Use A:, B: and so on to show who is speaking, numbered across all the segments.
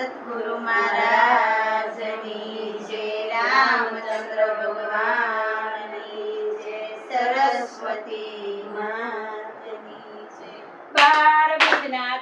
A: સદગુરુ મહારાજની જય રામચંદ્ર ભગવાનની જય સરસ્વતી માતની જય બાર ભજના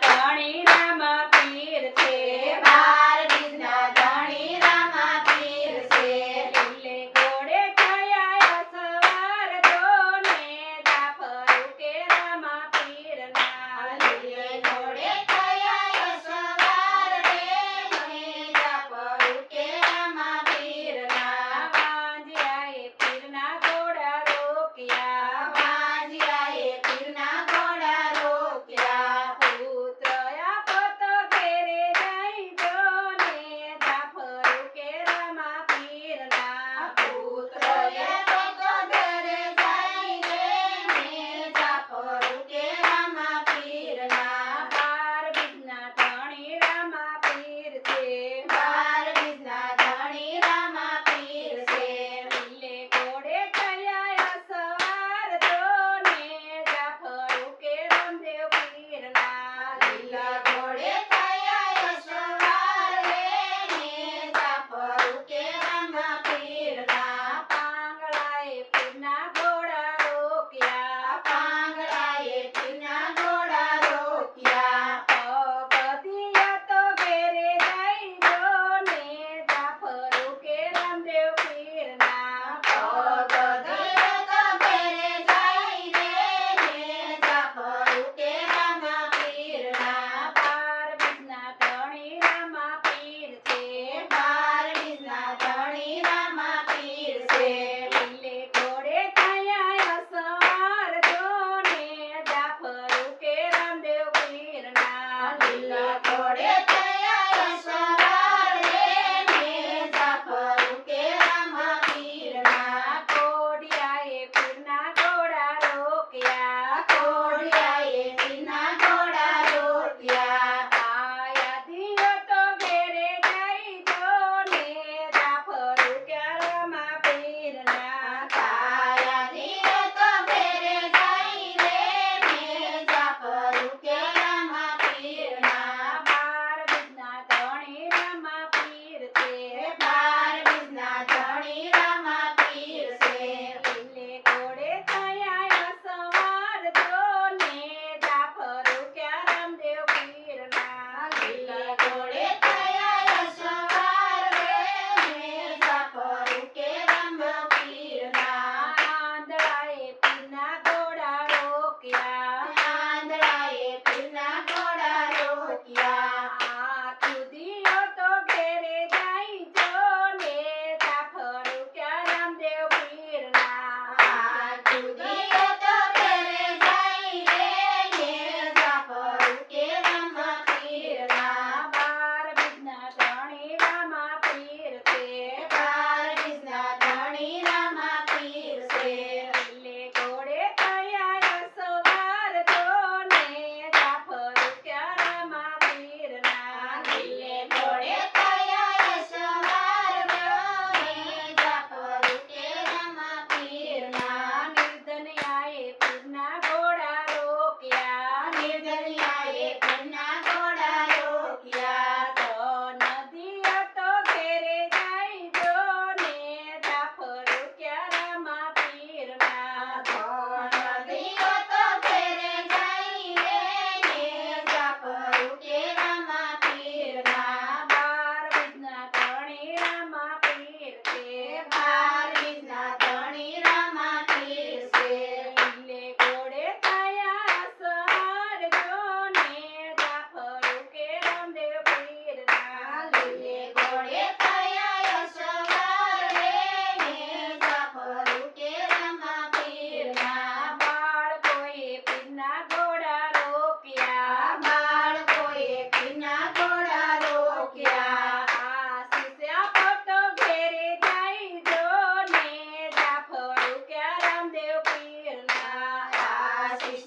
A: gas station